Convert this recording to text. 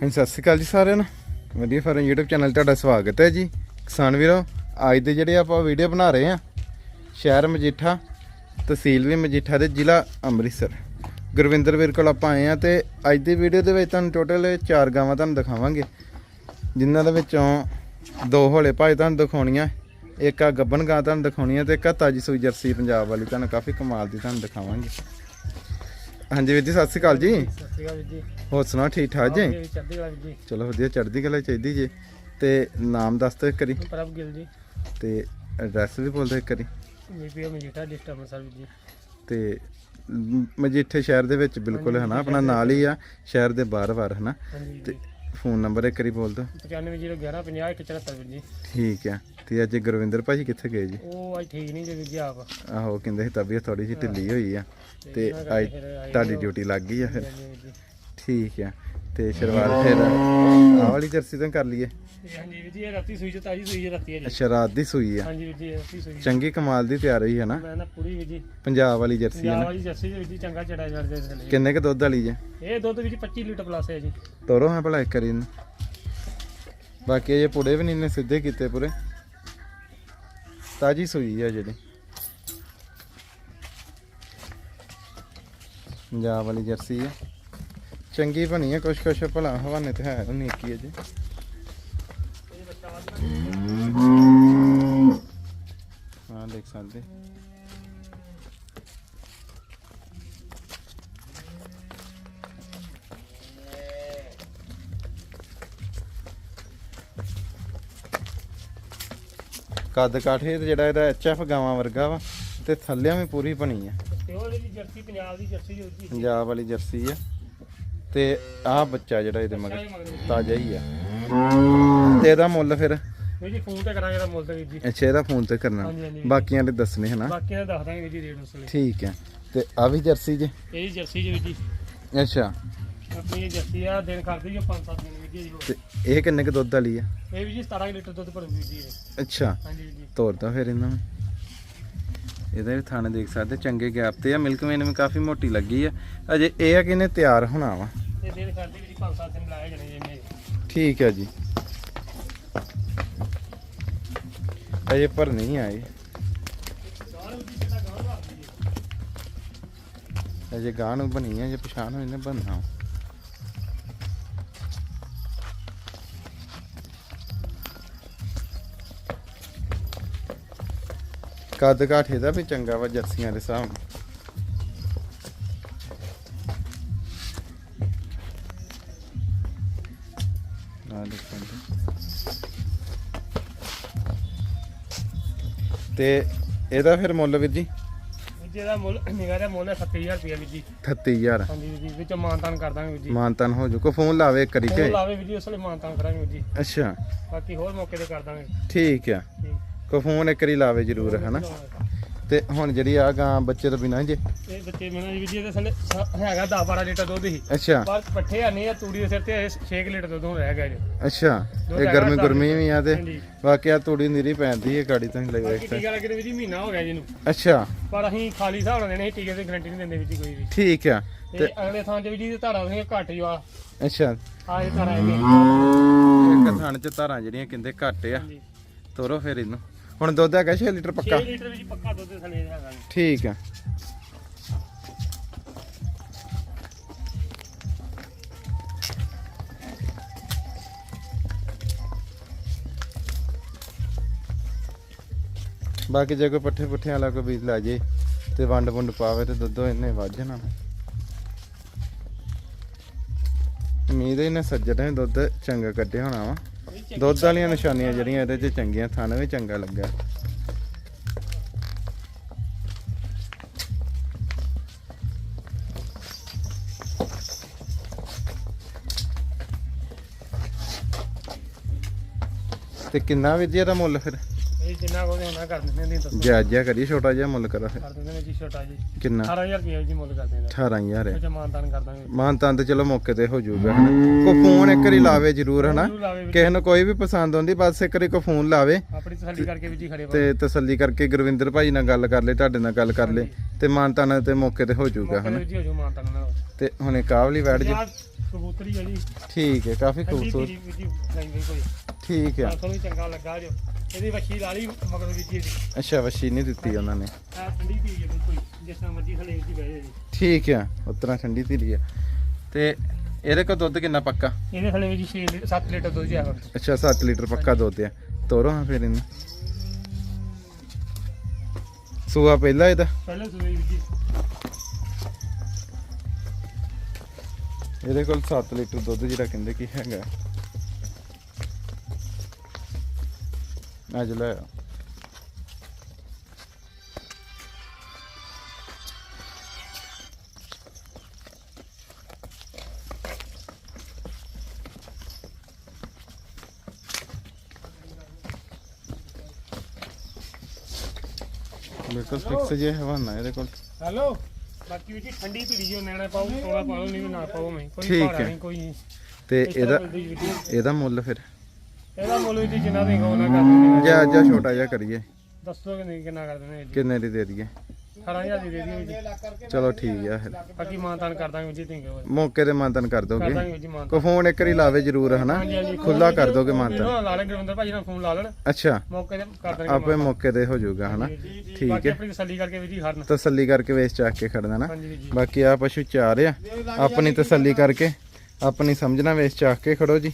ਹਾਂਜੀ, ਸਤਿ ਸ਼੍ਰੀ ਅਕਾਲ ਜੀ ਸਾਰਿਆਂ ਨੂੰ। ਵਧੀਆ ਫਾਰਮ YouTube ਚੈਨਲ ਤੁਹਾਡਾ ਸਵਾਗਤ ਹੈ ਜੀ। ਕਿਸਾਨ ਵੀਰੋ, ਅੱਜ ਦੇ ਜਿਹੜੇ ਆਪਾਂ ਵੀਡੀਓ ਬਣਾ ਰਹੇ ਆ ਸ਼ਹਿਰ ਮਜੀਠਾ, ਤਹਿਸੀਲ ਵੀ ਮਜੀਠਾ ਦੇ ਜ਼ਿਲ੍ਹਾ ਅੰਮ੍ਰਿਤਸਰ। ਗੁਰਵਿੰਦਰ ਵੀਰ ਕੋਲ ਆਪਾਂ ਆਏ ਆ ਤੇ ਅੱਜ ਦੀ ਵੀਡੀਓ ਦੇ ਵਿੱਚ ਤੁਹਾਨੂੰ ਟੋਟਲ 4 ਗਾਵਾਂ ਤੁਹਾਨੂੰ ਦਿਖਾਵਾਂਗੇ, ਜਿਨ੍ਹਾਂ ਦੇ ਵਿੱਚੋਂ ਦੋ ਹੋਲੇ ਭਾਈ ਤੁਹਾਨੂੰ ਦਿਖਾਉਣੀਆਂ, ਇੱਕ ਆ ਗੱਬਨ ਗਾਂ ਤੁਹਾਨੂੰ ਦਿਖਾਉਣੀ ਆ ਤੇ ਇੱਕ ਆ ਤਾਜੀ ਸੂਈ ਜਰਸੀ ਪੰਜਾਬ ਵਾਲੀ, ਤੁਹਾਨੂੰ ਕਾਫੀ ਕਮਾਲ ਦੀ ਤੁਹਾਨੂੰ ਦਿਖਾਵਾਂਗੇ। ਹਾਂਜੀ ਵੀਰ ਜੀ ਸਤਿ ਸ਼੍ਰੀ ਅਕਾਲ ਜੀ। ਸਤਿ ਸ਼੍ਰੀ ਅਕਾਲ ਵੀਰ ਜੀ। ਹੋਰ ਸੁਣਾਓ ਠੀਕ ਠਾਕ ਜੀ? ਚੜ੍ਹਦੀ ਕਲਾ ਵੀਰ ਜੀ? ਚਲੋ ਵਧੀਆ ਚੜ੍ਹਦੀ ਕਲਾ ਚਾਹੀਦੀ ਜੀ। ਤੇ ਨਾਮ ਦੱਸ ਇੱਕ ਵਾਰੀ। ਪ੍ਰਭ ਗਿੱਲ ਜੀ। ਤੇ ਐਡਰੈਸ ਵੀ ਬੋਲ ਦਿਓ ਇੱਕ ਵਾਰੀ। ਬੀਪੀਓ ਮਜੀਠਾ ਡਿਸਟ੍ਰਿਕਟ ਅੰਮ੍ਰਿਤਸਰ ਵੀਰ ਜੀ। ਤੇ ਮਜੀਠੇ ਸ਼ਹਿਰ ਦੇ ਵਿੱਚ ਬਿਲਕੁਲ ਹਨਾ ਆਪਣਾ ਨਾਲ ਹੀ ਆ ਸ਼ਹਿਰ ਦੇ ਬਾਹਰ-ਬਾਹਰ ਹਨਾ। ਹਾਂਜੀ ਵੀਰ ਤੇ ਫੋਨ ਨੰਬਰ ਇੱਕ ਵਾਰੀ ਬੋਲ ਦਿਓ। 9511 50 174 ਵੀਰ ਜੀ। ਠੀਕ ਆ ਤੇ ਅੱਜ ਗੁਰਵਿੰਦਰ ਭਾਜੀ ਕਿੱਥੇ ਗਏ ਜੀ? ਉਹ ਅੱਜ ਠੀਕ ਨਹੀਂ ਜੀ ਵੀਰ ਜੀ ਆਪ। ਆਹੋ ਕਹਿੰਦੇ ਸੀ ਤਬੀਅਤ ਥੋੜੀ ਜਿਹੀ ਢਿੱਲੀ ਹੋਈ ਆ। ਤੇ ਅੱਜ ਤੁਹਾਡੀ ਡਿਊਟੀ ਲੱਗ ਗਈ ਆ ਫਿਰ। ਠੀਕ ਆ ਤੇ ਸ਼ੁਰੂਆਤ ਫਿਰ ਆਹ ਵਾਲੀ ਜਰਸੀ ਤੋਂ ਕਰ ਲਈਏ। ਹਾਂਜੀ ਵੀਰ ਜੀ ਇਹ ਰਾਤੀ ਸੂਈ ਚ ਤਾਜੀ ਸੂਈ ਹੈ ਰਾਤੀ ਹੈ ਜੀ ਅੱਛਾ ਰਾਤ ਦੀ ਸੂਈ ਆ। ਹਾਂਜੀ ਵੀਰ ਜੀ ਇਹ ਰਾਤੀ ਸੂਈ ਚੰਗੀ ਕਮਾਲ ਦੀ ਤਿਆਰ ਹੋਈ ਹੈ ਨਾ? ਮੈਂ ਨਾ ਪੂਰੀ ਵੀਰ ਜੀ। ਪੰਜਾਬ ਵਾਲੀ ਜਰਸੀ ਹੈ ਪੰਜਾਬ ਨਾ ਵਾਲੀ ਜਰਸੀ ਦੇ ਵੀਰ ਜੀ ਚੰਗਾ ਚੜਾ ਛੱਡਦੇ ਥੱਲੇ ਕਿੰਨੇ ਕ ਦੁੱਧ ਵਾਲੀ ਜੇ ਇਹ ਦੁੱਧ ਵਿੱਚ 25 ਲੀਟਰ ਪਲੱਸ ਹੈ ਜੀ। ਤੋਰੋ ਹਾਂ ਭਲਾ ਇੱਕ ਵਾਰੀ ਇਹਨੂੰ। ਬਾਕੀ ਇਹ ਪੁੜੇ ਵੀ ਨਹੀਂ ਨੇ ਸਿੱਧੇ ਕੀਤੇ ਪੂਰੇ। ਤਾਜੀ ਸੂਈ ਆ ਜਿਹੜੀ। ਪੰਜਾਬ ਵਾਲੀ ਜਰਸੀ ਆ। ਚੰਗੀ ਬਣੀ ਆ ਕੁਛ ਕੁਛ ਭਲਾ ਹਵਾਨੇ ਤੇ ਹੈ ਨਹੀਂ ਕੀ ਬੱਚਾ ਵੱਧ ਹਾਂ ਦੇਖ ਸਕਦੇ। ਕੱਦ ਕਾਠੇ ਤੇ ਜਿਹੜਾ ਇਹਦਾ ਐਚਐਫ ਗਾਵਾਂ ਵਰਗਾ ਵਾ ਤੇ ਥੱਲਿਆਂ ਵੀ ਪੂਰੀ ਬਣੀ ਆ। ਤੇ ਉਹ ਜਿਹੜੀ ਜਰਸੀ ਪੰਜਾਬ ਦੀ ਜਰਸੀ ਜੀ ਪੰਜਾਬ ਵਾਲੀ ਜਰਸੀ ਆ। ਤੇ ਆਹ ਬੱਚਾ ਜਿਹੜਾ ਇਹਦੇ ਮਗਰ ਤਾਜ਼ਾ ਹੀ ਆ। ਤੇ ਇਹਦਾ ਮੁੱਲ ਫਿਰ? ਵੀਰ ਜੀ ਫੋਨ ਤੇ ਕਰਾਂਗੇ ਦਾ ਮੁੱਲ ਤੇ ਵੀਰ ਜੀ। ਅੱਛਾ ਇਹਦਾ ਫੋਨ ਤੇ ਕਰਨਾ। ਹਾਂਜੀ, ਹਾਂਜੀ। ਬਾਕੀਆਂ ਦੇ ਦੱਸਣੇ ਹਨਾ? ਬਾਕੀ ਦਾ ਦੱਸ ਦਾਂਗੇ ਵੀਰ ਜੀ ਰੇਟ ਉਸ ਵੇਲੇ। ਠੀਕ ਹੈ। ਤੇ ਆ ਵੀ ਜਰਸੀ ਜੇ? ਇਹ ਜੀ ਜਰਸੀ ਜੀ ਵੀਰ ਜੀ। ਅੱਛਾ। ਆਪਣੀ ਇਹ ਜਰਸੀ ਆ ਦਿਨ ਕਰਦੀ ਜੋ 5-7 ਦਿਨ ਵੀਰ ਜੀ। ਤੇ ਇਹ ਕਿੰਨੇ ਕ ਦੁੱਧ ਵਾਲੀ ਆ? ਇਹ ਵੀ ਜੀ 17 ਲੀਟਰ ਦੁੱਧ ਭਰੂ ਵੀਰ ਜੀ ਇਹ। ਅੱਛਾ। ਹਾਂਜੀ ਵੀਰ ਜੀ। ਤੋਰਦਾ ਫਿਰ ਇਹਨਾਂ ਨੂੰ। ਇਹਦੇ ਵੀ ਥਾਣੇ ਦੇਖ ਸਕਦੇ ਚੰਗੇ ਗੈਪ ਤੇ ਆ ਮਿਲਕ ਮੇਨ ਵੀ ਕਾਫੀ ਮੋਟੀ ਲੱਗੀ ਆ। ਅਜੇ ਇਹ ਆ ਕਿ ਇਹਨੇ ਤਿਆਰ ਹੋਣਾ ਵਾ। ਇਹ ਦਿਨ ਕਰਦੀ ਵੀ ਜੀ 5-7 ਦਿਨ ਲਾਏ ਜਾਣੇ ਜੀ ਇਹਨੇ। ਠੀਕ ਹੈ ਜੀ। ਅਜੇ ਪਰ ਨਹੀਂ ਆਏ। ਅਜੇ ਗਾਂ ਨੂੰ ਬਣੀ ਆ ਜੇ ਪਛਾਣ ਹੋਈ ਨੇ ਬਣਨਾ ਕੱਦ ਕਾਠੇ ਦਾ ਵੀ ਚੰਗਾ ਵਾ ਜਰਸੀਆਂ ਦੇ ਹਿਸਾਬ ਨਾਲ। ਤੇ ਇਹਦਾ ਫਿਰ ਮੁੱਲ ਵੀਰ ਜੀ? ਵੀਰ ਜੀ ਇਹਦਾ ਮੁੱਲ ਨਿਗਾ ਦਾ ਮੁੱਲ ਹੈ 70000 ਰੁਪਏ ਵੀਰ ਜੀ। 38000 ਹਾਂਜੀ ਵੀਰ ਜੀ ਵਿੱਚ ਮਾਨਤਾਨ ਕਰ ਦਾਂਗੇ ਵੀਰ ਜੀ। ਮਾਨਤਨ ਹੋ ਜੂ ਕੋ ਫੋਨ ਲਾਵੇ ਇੱਕ ਕਰੀ ਫੋਨ ਕੇ? ਲਾਵੇ ਵੀਰ ਜੀ ਉਸ ਵੇਲੇ ਮਾਨਤਾਨ ਕਰਾਂਗੇ ਵੀਰ ਜੀ। ਅੱਛਾ। ਬਾਕੀ ਹੋਰ ਮੌਕੇ ਤੇ ਕਰ ਦਾਂਗੇ। ਠੀਕ ਆ। ਠੀਕ। ਕੋ ਫੋਨ ਇੱਕ ਵਾਰੀ ਲਾਵੇ ਜ਼ਰੂਰ ਹਨਾ? ਤੇ ਹੁਣ ਜਿਹੜੀ ਆ ਗਾਂ ਬੱਚੇ ਤੋਂ ਬਿਨਾਂ ਜੇ? ਇਹ ਬੱਚੇ ਵੀਰ ਜੀ ਇਹਦੇ ਥੱਲੇ ਹੈਗਾ 10 12 ਲੀਟਰ ਦੁੱਧ ਹੀ। ਅੱਛਾ। ਪਰ ਪੱਠੇ ਆ ਨਹੀਂ ਆ ਤੂੜੀ ਦੇ ਸਿਰ ਤੇ 6 ਲੀਟਰ ਦੁੱਧ ਰਹਿ ਗਿਆ ਜੀ। ਅੱਛਾ ਇਹ ਗਰਮੀ ਗੁਰਮੀ ਵੀ ਆ ਤੇ ਵਾਕਿਆ ਤੂੜੀ ਨੀਰੀ ਪੈਂਦੀ ਹੈ ਗਾੜੀ ਤੋਂ ਬਾਕੀ ਵੇਖ ਟੀਕਾ ਲੱਗੇ ਵੀਰ ਜੀ ਮਹੀਨਾ ਹੋ ਗਿਆ ਜੀ ਇਹਨੂੰ। ਅੱਛਾ। ਪਰ ਅਸੀਂ ਖਾਲੀ ਹਿਸਾਬ ਨਾਲ ਦੇਣੇ ਟੀਕੇ ਦੀ ਗਾਰੰਟੀ ਨਹੀਂ ਦਿੰਦੇ ਜੀ ਕੋਈ ਵੀ। ਠੀਕ ਆ। ਤੇ ਅਗਲੇ ਥਾਂ ਤੇ ਵੀ ਜੀ ਧਾਰਾ ਤੁਸੀਂ ਘੱਟ ਜੋ ਆ। ਅੱਛਾ। ਆ ਇਹ ਧਾਰਾ ਇਹ ਇੱਕ ਚ ਧਾਰਾਂ ਜਿਹੜੀਆਂ ਕਹਿੰਦੇ ਘੱਟ ਆ। ਤੋਰੋ ਫਿਰ ਇਹਨੂੰ। ਹੁਣ ਦੁੱਧ ਹੈਗਾ 6 ਲੀਟਰ 6 ਪੱਕਾ ਲੀਟਰ ਵਿੱਚ ਪੱਕਾ ਦੁੱਧ ਥੱਲੇ ਹੈਗਾ ਜੀ। ਠੀਕ ਆ ਬਾਕੀ ਜੇ ਕੋਈ ਪੱਠੇ ਪੁੱਠਿਆਂ ਵਾਲਾ ਕੋਈ ਬੀਜ ਲਾ ਜੇ ਤੇ ਵੰਡ ਵੁੰਡ ਪਾਵੇ ਤੇ ਦੁੱਧੋ ਇਹਨੇ ਵੱਧ ਜਾਣਾ। ਉਮੀਦ ਹੈ ਇਹਨੇ ਸੱਜਣ ਨੇ ਦੁੱਧ ਚੰਗਾ ਕੱਢਿਆ ਹੋਣਾ ਵਾ। ਦੁੱਧ ਵਾਲੀਆਂ ਨਿਸ਼ਾਨੀਆਂ ਜਿਹੜੀਆਂ ਇਹਦੇ 'ਚ ਚੰਗੀਆਂ, ਥਣ ਵੀ ਚੰਗਾ ਲੱਗਾ। ਤੇ ਕਿੰਨਾ ਵੀ ਦਾ ਮੁੱਲ ਫਿਰ? ਇਹ ਜਿੰਨਾ ਕੋਲ ਹੋਣਾ ਕਰ ਦਿੰਦੇ ਨੇ ਦੱਸੋ। ਜਾਇਜ਼ਾ ਕਰੀ ਛੋਟਾ ਜਿਹਾ ਮੁੱਲ ਕਰੋ। ਫਿਰ ਕਰ ਦਿੰਦੇ ਨੇ ਜੀ ਛੋਟਾ ਜੀ। ਕਿੰਨਾ? 18000 ਰੁਪਏ ਜੀ ਮੁੱਲ ਕਰਦੇ ਨੇ। 18000 ਹੈ। ਵਿੱਚ ਮਾਨਤਾਨ ਕਰ ਦਾਂਗੇ। ਮਾਨ ਤਾਂ ਤੇ ਚਲੋ ਮੌਕੇ ਤੇ ਹੋ ਜਾਊਗਾ ਹਨਾ? ਕੋ ਫੋਨ ਇੱਕ ਵਾਰੀ ਲਾਵੇ ਜ਼ਰੂਰ ਹਨਾ? ਜ਼ਰੂਰ ਲਾਵੇ ਵੀਰ। ਜੀ। ਕਿਸੇ ਨੂੰ ਕੋਈ ਵੀ ਪਸੰਦ ਆਉਂਦੀ ਬਸ ਇੱਕ ਵਾਰੀ ਕੋ ਫੋਨ ਲਾਵੇ। ਆਪਣੀ ਤਸੱਲੀ ਕਰਕੇ ਵੀ ਜੀ ਖੜੇ ਤੇ ਤਸੱਲੀ ਕਰਕੇ ਗੁਰਵਿੰਦਰ ਭਾਈ ਨਾਲ ਗੱਲ ਕਰ ਲੈ ਤੁਹਾਡੇ ਨਾਲ ਗੱਲ ਕਰ ਲੈ ਤੇ ਮਾਨਤਾਨਾ ਤੇ ਮੌਕੇ ਤੇ ਹੋ ਜਾਊਗਾ ਮੌਕੇ ਹਨਾ? ਤੇ ਜੀ ਹੋ ਜੋ ਮਾਨਤਾਨ ਨਾਲ। ਤੇ ਹੁਣੇ ਕਾਬਲੀ ਬੈਠ ਜੇ। ਆਹ ਕਬੂਤਰੀ ਜੀ। ਠੀਕ ਹੈ ਕਾਫੀ ਠੰਡੀ ਖੂਬਸੂਰਤ। ਧੀਰੀ ਵੀਰ ਜੀ ਨਹੀਂ ਕੋਈ। ਠੀਕ ਆ। ਤੁਹਾਨੂੰ ਚੰਗਾ ਲੱਗਾ ਜੋ। ਇਹਦੀ ਵੱਛੀ ਲਾ ਲਈ ਮਗਰ ਵੀਰ ਜੀ ਦੀ ਅੱਛਾ ਵਸ਼ੀ ਨਹੀਂ ਦਿੱਤੀ ਉਹਨਾਂ ਨੇ। ਆ ਠੰਡੀ ਧੀਰੀ ਹੈ ਬਿਲਕੁਲ ਜਿਸ ਤਰ੍ਹਾਂ ਮਰਜ਼ੀ ਥਲੇ ਵਿੱਚ ਬਹਿ ਜਾਏ। ਜੀ ਠੀਕ ਆ ਉਤਰਾ ਠੰਡੀ ਧੀਰੀ ਆ। ਤੇ ਇਹਦੇ ਕੋਲ ਦੁੱਧ ਕਿੰਨਾ ਪੱਕਾ? ਇਹਦੇ ਥਲੇ ਵਿੱਚ 6 ਲੀਟਰ 7 ਲੀਟਰ ਦੁੱਧ ਜਾਗਾ ਅੱਛਾ 7 ਲੀਟਰ ਪੱਕਾ ਦੁੱਧ ਆ। ਤੋਰੋ ਹਾਂ ਫਿਰ ਇਹਨੂੰ। ਸੂਆ ਪਹਿਲਾ ਇਹਦਾ? ਪਹਿਲੇ ਵੀਰ ਜੀ ਇਹਦੇ ਕੋਲ 7 ਲੀਟਰ ਦੁੱਧ ਜਿਹੜਾ ਕਹਿੰਦੇ ਕੀ ਹੈਗਾ। ਅੱਜ ਲੈ ਆਓ। ਬਿਲਕੁਲ ਫਿਕਸ ਜੇ ਹਵਾਨਾ ਇਹਦੇ ਕੋਲ ਹੈਲੋ ਬਾਕੀ ਜੀ ਠੰਡੀ ਧੀਰੀ ਜੋ ਨੈਣਾ ਪਾਉ ਥੋੜਾ ਪਾ ਲਓ ਨਹੀਂ ਨਾ ਪਾਉ ਮੈਂ ਕੋਈ ਭਾਰਾ। ਨਹੀਂ ਕੋਈ ਤੇ ਇਹਦਾ। ਇਹਦਾ ਮੁੱਲ ਫਿਰ ਇਹਦਾ ਮੁੱਲ ਵੀਰ ਜੀ ਜਿੰਨਾ ਦੇ ਕਹੋ ਨਾ ਕਰ ਦਿੰਦੇ ਜਾਂ ਜਾਂ ਛੋਟਾ ਜਿਹਾ ਕਰੀਏ। ਦੱਸੋ ਕਿ ਨਹੀਂ ਕਿੰਨਾ ਕਰ ਦਿੰਦੇ ਵੀਰ ਜੀ? ਕਿੰਨੇ ਦੀ ਦੇ ਦਈਏ? 18000 ਦੀ ਦੇ ਦਿਓ ਵੀਰ ਜੀ। ਚਲੋ ਠੀਕ ਆ ਫਿਰ। ਬਾਕੀ ਮਾਨਤਾਨ ਕਰ ਦਾਂਗੇ ਵੀਰ ਜੀ ਤੁਸੀਂ ਕਹੋ। ਮੌਕੇ ਤੇ ਮਾਨਤਨ ਕਰ ਕਰ ਦੋਗੇ? ਦਾਂਗੇ ਵੀਰ ਜੀ ਮਾਨਤਾਨ ਕੋ ਫੋਨ ਇੱਕ ਵਾਰੀ ਲਾਵੇ ਜਰੂਰ ਹਨਾ? ਹਾਂਜੀ ਹਾਂਜੀ ਖੁੱਲਾ ਕਰ ਦੋਗੇ ਮਾਨਤਨ ਮਾਨਤਾਨ ਲਾ ਲੈ ਗੁਰਵਿੰਦਰ ਭਾਜੀ ਨਾਲ ਫੋਨ ਲਾ ਲੈਣ। ਅੱਛਾ। ਮੌਕੇ ਤੇ ਕਰ ਦਾਂਗੇ ਆਪੇ ਮੌਕੇ ਤੇ ਹੋ ਜਾਊਗਾ ਹਨਾ? ਠੀਕ ਬਾਕੀ ਹੈ। ਆਪਣੀ ਤਸੱਲੀ ਕਰਕੇ ਵੀਰ ਜੀ ਹਰਨ ਤਸੱਲੀ ਕਰਕੇ ਵੇਚ ਚੱਕ ਕੇ ਖੜਨਾ ਨਾ ਹਾਂਜੀ ਵੀਰ ਜੀ ਬਾਕੀ ਆ ਪਸ਼ੂ ਚਾਰ ਆ। ਆਪਣੀ ਤਸੱਲੀ ਕਰਕੇ ਆਪਣੀ ਸਮਝਣਾ ਵੇਚ ਚੱਕ ਕੇ ਖੜੋ ਜੀ।